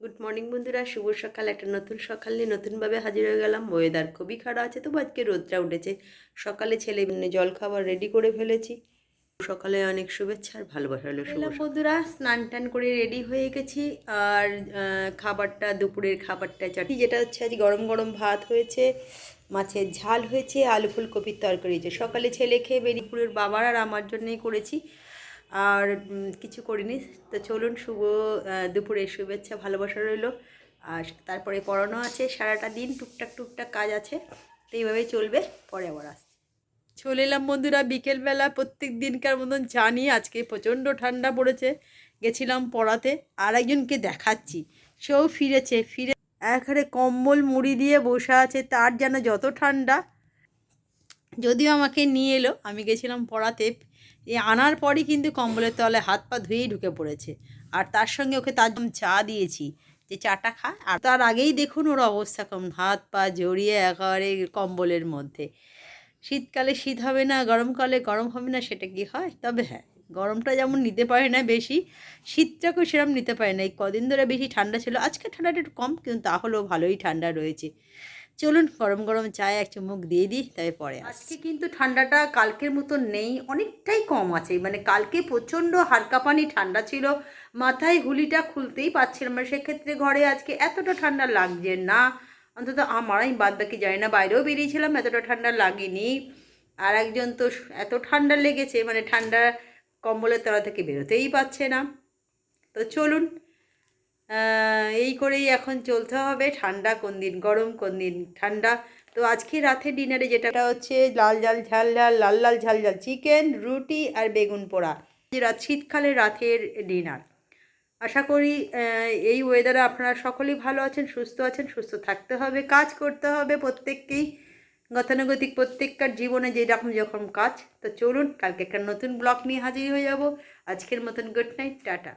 Good morning বন্ধুরা। শুভ সকাল। একটা নতুন সকাল নিয়ে নতুনভাবে হাজির হয়ে গেলাম। ওয়েদার খুবই খারাপ আছে তবু আজকে রোদটা উঠেছে। সকালে ছেলে জল খাবার রেডি করে ফেলেছি। সকালে অনেক শুভেচ্ছা আর ভালোবাসা হলো বন্ধুরা স্নান টান করে রেডি হয়ে গেছি। আর খাবারটা দুপুরের খাবারটা চাটি যেটা হচ্ছে আজ গরম গরম ভাত হয়েছে মাছের ঝাল হয়েছে আলু ফুলকপির তরকারি হয়েছে। সকালে ছেলে খেয়ে বেরিয়ে দুপুরের বাবার আর আমার জন্যই করেছি। আর কিছু করিনি। তো চলুন, শুভ দুপুরে শুভেচ্ছা, ভালোবাসা রইল। আর তারপরে পড়ানো আছে, সারাটা দিন টুকটাক টুকটাক কাজ আছে। তো এইভাবেই চলবে, পরে আবার আসছি। চলে এলাম বন্ধুরা, বিকেলবেলা প্রত্যেক দিনকার মতন জানি আজকে প্রচণ্ড ঠান্ডা পড়েছে। গেছিলাম পড়াতে, আর একজনকে দেখাচ্ছি। সেও ফিরেছে, ফিরে একেবারে কম্বল মুড়ি দিয়ে বসে আছে, তার যেন যত ঠান্ডা। যদিও আমাকে নিয়ে এলো, আমি গেছিলাম পড়াতে। এ আনার পরই কিন্তু কম্বলের তলে হাত পা ধুয়েই ঢুকে পড়েছে। আর তার সঙ্গে ওকে তার চা দিয়েছি, যে চাটা খা। আর তার আগেই দেখুন ওর অবস্থা কম হাত পা জড়িয়ে একেবারে কম্বলের মধ্যে। শীতকালে শীত হবে না, গরমকালে গরম হবে না, সেটা কি হয়? তবে হ্যাঁ গরমটা যেমন নিতে পারে না বেশি, শীতটাকেও সেরকম নিতে পারে না। এই কদিন ধরে বেশি ঠান্ডা ছিল, আজকে ঠান্ডাটা একটু কম, কিন্তু তাহলেও ভালোই ঠান্ডা রয়েছে। চলুন গরম গরম চায় এক চুমুক দিয়ে দিই, তবে পরে আজকে কিন্তু ঠান্ডাটা কালকের মতো নেই, অনেকটাই কম আছে। মানে কালকে প্রচণ্ড হালকা পানি ঠান্ডা ছিল, মাথায় হুলিটা খুলতেই পারছিলাম না। সেক্ষেত্রে ঘরে আজকে এতটা ঠান্ডা লাগছে না। অন্তত আমার, আমি বাদ বাকি জানি না, বাইরেও বেরিয়েছিলাম, এতটা ঠান্ডা লাগেনি। আর একজন তো এত ঠান্ডা লেগেছে মানে ঠান্ডা কম্বলের তলা থেকে বেরোতেই পারছে না। তো চলুন এই করেই এখন চলতে হবে। ঠান্ডা কোন দিন? গরম কোন দিন? ঠান্ডা। তো আজকে রাতে ডিনারে যেটা হচ্ছে, লাল জাল ঝাল ঝাল লাল লাল ঝাল ঝাল চিকেন, রুটি আর বেগুন পোড়া। রাত শীতকালে রাতের ডিনার। আশা করি এই ওয়েদারে আপনারা সকলেই ভালো আছেন, সুস্থ আছেন, সুস্থ থাকতে হবে, কাজ করতে হবে প্রত্যেককেই। গতানুগতিক প্রত্যেককার জীবনে যেরকম যখন কাজ। তো চলুন, কালকে একটা নতুন ব্লগ নিয়ে হাজির হয়ে যাব। আজকের মতন গুড নাইট, টাটা।